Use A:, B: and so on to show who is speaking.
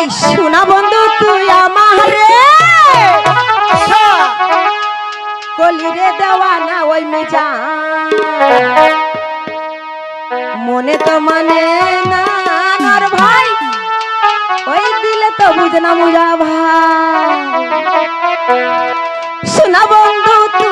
A: ওই শোনা বন্ধু, তুই আমার। রে দেওয়া না ওই মেজা মনে তো মানে না ভাই। ওই দিলে তো বুঝ না মুজা ভাই। শোনা বন্ধু তুই